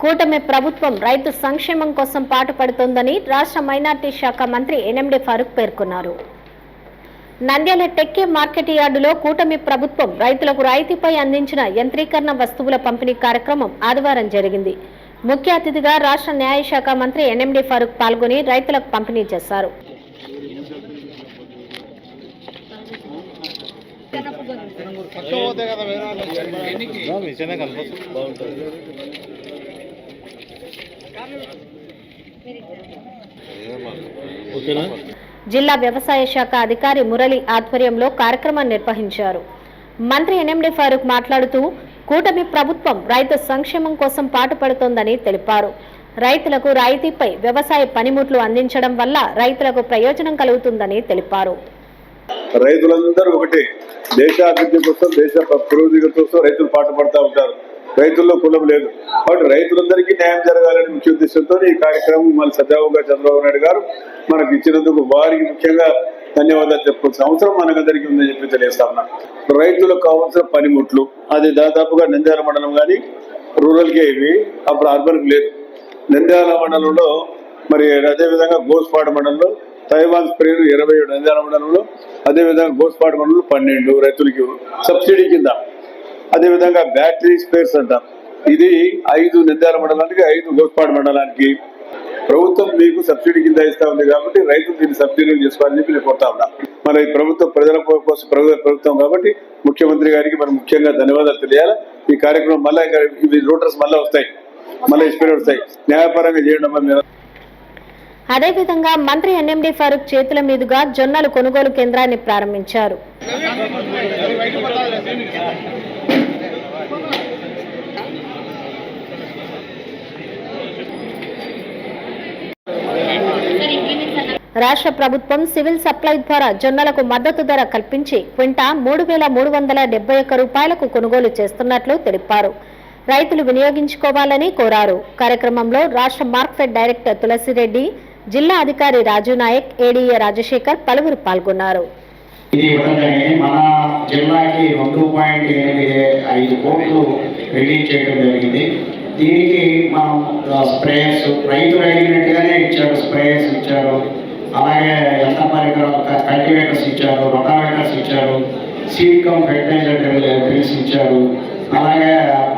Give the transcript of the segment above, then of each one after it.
కూటమి ప్రభుత్వం రైతు సంక్షేమం కోసం పాటుపడుతోందని రాష్ట్ర మైనార్టీ శాఖ మంత్రి ఎన్ఎండి ఫారూక్ పేర్కొన్నారు. నంద్యాల టెక్కే మార్కెట్ యార్డులో కూటమి ప్రభుత్వం రైతులకు రాయితీపై అందించిన యంత్రీకరణ వస్తువుల పంపిణీ కార్యక్రమం ఆదివారం జరిగింది. ముఖ్య అతిథిగా రాష్ట్ర న్యాయశాఖ మంత్రి ఎన్ఎండి ఫారూక్ పాల్గొని రైతులకు పంపిణీ చేశారు. జిల్లా వ్యవసాయ శాఖ అధికారి మురళి ఆధ్వర్యంలో కార్యక్రమం నిర్వహించారు. మంత్రి ఎన్ఎండి ఫారూక్ మాట్లాడుతూ కూటమి ప్రభుత్వం రైతు సంక్షేమం కోసం పాటుపడుతోందని తెలిపారు. రైతులకు రాయితీపై వ్యవసాయ పనిముట్లు అందించడం వల్ల రైతులకు ప్రయోజనం కలుగుతుందని తెలిపారు. రైతులందరూ ఒకటే దేశ అభివృద్ధి కోసం దేశ పురోగతి కోసం రైతులు పాటుపడతా ఉంటారు. రైతుల్లో కులం లేదు. కాబట్టి రైతులందరికీ న్యాయం జరగాలని ముఖ్య ఉద్దేశంతో ఈ కార్యక్రమం మన సజావుగా చంద్రబాబు నాయుడు గారు మనకు ఇచ్చినందుకు వారికి ముఖ్యంగా ధన్యవాదాలు చెప్పుకోవాల్సిన అవసరం మనకందరికీ ఉందని చెప్పి తెలియస్తా ఉన్నాను రైతులకు కావాల్సిన పనిముట్లు అది దాదాపుగా నంద్యాల మండలం కానీ రూరల్కే ఇవి అప్పుడు అర్బన్కి లేదు. నంద్యాల మండలంలో మరి అదేవిధంగా గోస్పాడు మండలంలో తైవాన్ స్ప్రేలు ఇరవై ఏడు నంద్యాల మండలంలో అదేవిధంగా గోస్పాడు మండలంలో పన్నెండు రైతులకి సబ్సిడీ కింద అదేవిధంగా బ్యాటరీ స్పేర్స్ అంటాం. ఇది ఐదు నంద్యాల మండలానికి ఐదు గోస్పాడు మండలానికి. ప్రభుత్వం మీకు సబ్సిడీ కింద ఇస్తా ఉంది కాబట్టి రైతులు దీన్ని సబ్సిడీ చేసుకోవాలని చెప్పి నేను కోరుతా ఉన్నా. మన ఈ ప్రభుత్వం ప్రజల కోసం ప్రభుత్వం కాబట్టి ముఖ్యమంత్రి గారికి మనం ముఖ్యంగా ధన్యవాదాలు తెలియాలి. ఈ కార్యక్రమం మళ్ళీ ఇంకా ఇవి మళ్ళీ వస్తాయి. మళ్ళీ ఎక్స్పైర్ వస్తాయి. న్యాయపరంగా చేయడం అదేవిధంగా మంత్రి ఎన్ఎండి ఫారూక్ చేతుల మీదుగా జొన్నలు కొనుగోలు కేంద్రాన్ని ప్రారంభించారు. రాష్ట్ర ప్రభుత్వం సివిల్ సప్లై ద్వారా జొన్నలకు మద్దతు ధర కల్పించి క్వింటా మూడు వేల మూడు వందల డెబ్బై ఒక్క రూపాయలకు కొనుగోలు చేస్తున్నట్లు తెలిపారు. రైతులు వినియోగించుకోవాలని కోరారు. కార్యక్రమంలో రాష్ట్ర మార్క్ఫెడ్ డైరెక్టర్ తులసిరెడ్డి జిల్లా అధికారి రాజు నాయక్ ఏడీఏ రాజశేఖర్ పలువురు పాల్గొన్నారు. ఇది ఇవ్వడం మన జిల్లాకి రెండు పాయింట్ ఎనిమిది ఐదు కోట్లు రిలీజ్ చేయడం జరిగింది. దీనికి మనం స్ప్రేయర్స్ రైతులు అడిగినట్టుగానే ఇచ్చాడు స్ప్రేయర్స్ ఇచ్చాడు అలాగే ఎంత పరికరాలు కల్టివేటర్స్ ఇచ్చారు రొటావేటర్స్ ఇచ్చారు సీడ్ కమ్ ఫెర్టిలైజర్ డ్రిల్స్ ఇచ్చారు అలాగే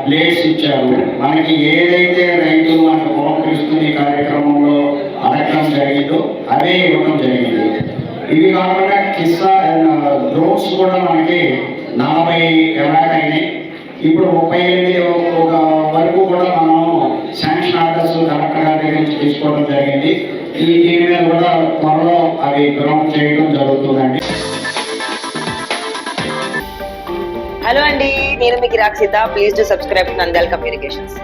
ప్లేట్స్ ఇచ్చారు. మనకి ఏదైతే రైతు మనకు పురస్కరిస్తున్న ఈ కార్యక్రమంలో అడగడం జరిగిందో అదే ఇవ్వడం జరిగింది. ఇవి కాకుండా కిస్సా డ్రోన్స్ కూడా మనకి నలభై ఎలాట్ అయినాయి. ఇప్పుడు ముప్పై ఎనిమిది ఒక వరకు కూడా మనం శాంక్షన్ ఆర్డర్స్ కలెక్టర్ గారి దగ్గర నుంచి తీసుకోవడం జరిగింది. ఈ దీని కూడా త్వరలో అవి గ్రౌండ్ చేయడం జరుగుతుందండి. హలో అండి నేను మీకు Rakshita please to subscribe Nandal Communications